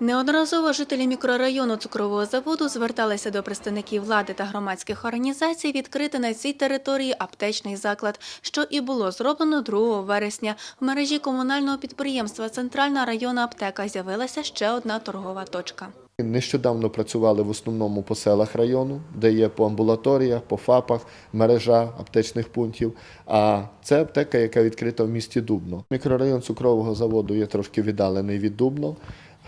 Неодноразово жителі мікрорайону цукрового заводу зверталися до представників влади та громадських організацій відкрити на цій території аптечний заклад, що і було зроблено 2 вересня. В мережі комунального підприємства Центральна районна аптека з'явилася ще одна торгова точка. Нещодавно працювали в основному по селах району, де є по амбулаторіях, по ФАПах, мережа аптечних пунктів. А це аптека, яка відкрита в місті Дубно. Мікрорайон цукрового заводу є трошки віддалений від Дубно.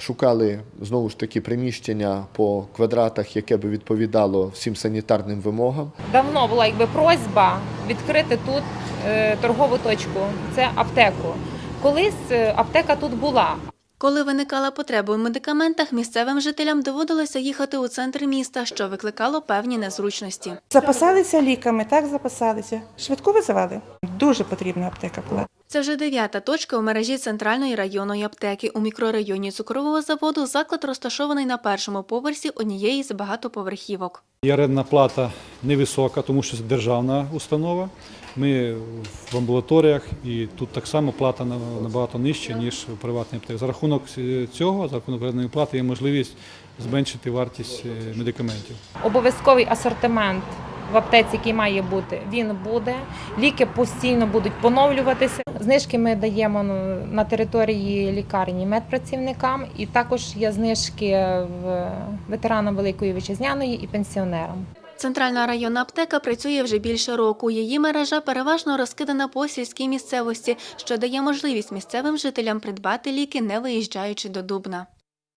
Шукали знову ж таки приміщення по квадратах, яке би відповідало всім санітарним вимогам. Давно була якби просьба відкрити тут е, торгову точку. Це аптеку. Колись е, аптека тут була, Коли виникала потреба у медикаментах, місцевим жителям доводилося їхати у центр міста, що викликало певні незручності. Запасалися ліками, так запасалися. Швидко визивали. Дуже потрібна аптека була. Це вже дев'ята точка у мережі центральної районної аптеки. У мікрорайоні цукрового заводу заклад розташований на першому поверсі однієї з багатоповерхівок. І орендна плата невисока, тому що це державна установа. Ми в амбулаторіях і тут так само плата на- набагато нижча, ніж у приватній аптеці. За рахунок е, цього, за рахунок орендної плати, є можливість зменшити вартість е, медикаментів. обов'язковий асортимент в аптеці, який має бути, він буде. Ліки постійно будуть поновлюватися. Знижки ми даємо ну, на території лікарні медпрацівникам, і також є знижки в ветеранам Великої Вітчизняної і пенсіонерам. Центральна районна аптека працює вже більше року. Її мережа переважно розкидана по сільській місцевості, що дає можливість місцевим жителям придбати ліки, не виїжджаючи до Дубна.